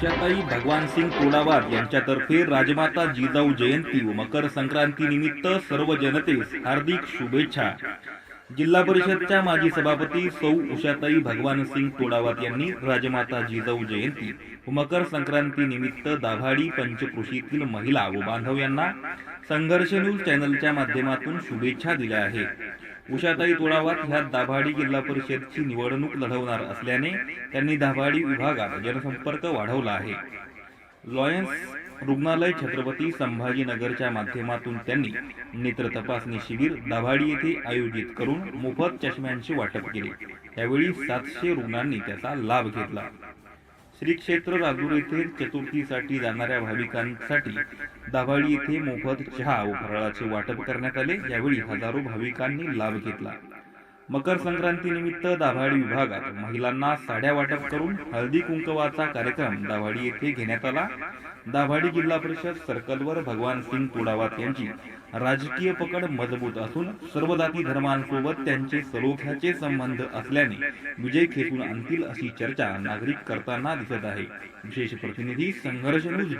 उषाताई भगवान सिंग तोडावाद यांच्यातर्फे राजमाता जिजाऊ जयंती व मकर संक्रांती निमित्त सर्व जनतेस हार्दिक शुभेच्छा. जिल्हा परिषदच्या माजी सभापती सौ उषाताई भगवान सिंग तोडावात यांनी राजमाता जिजाऊ जयंती व मकर संक्रांती निमित्त दाभाडी पंचकृषीतील महिला व बांधव यांना संघर्ष न्यूज चॅनलच्या माध्यमातून शुभेच्छा दिल्या आहेत. उषाताई तोडावात ह्या दाभाडी जिल्हा परिषदची निवडणूक लढवणार असल्याने त्यांनी दाभाडी विभागात जनसंपर्क वाढवला आहे. लॉयन्स रुग्णालय छत्रपती संभाजीनगरच्या माध्यमातून त्यांनी नेत्र तपासणी शिबिर दाभाडी येथे आयोजित करून मोफत चष्म्यांचे वाटप केले. त्यावेळी सातशे रुग्णांनी त्याचा लाभ घेतला. श्री क्षेत्र राजूर येथे चतुर्थीसाठी जाणाऱ्या भाविकांसाठी दाभाळी येथे मोफत चहा व फराळाचे वाटप करण्यात आले. यावेळी हजारो भाविकांनी लाभ घेतला. मकर संक्रांतीनिमित्त दाभाडी विभागात महिलांना साड्या वाटप करून हळदी कुंकवाचा कार्यक्रम दाभाडी येथे घेण्यात आला. दाभाडी जिल्हा परिषद सर्कलवर भगवान सिंग तोडावात यांची राजकीय पकड मजबूत असून सर्व जाती धर्मांसोबत त्यांचे सलोख्याचे संबंध असल्याने विजय खेचून आणतील अशी चर्चा नागरिक करताना दिसत आहे. विशेष प्रतिनिधी संघर्ष न्यूज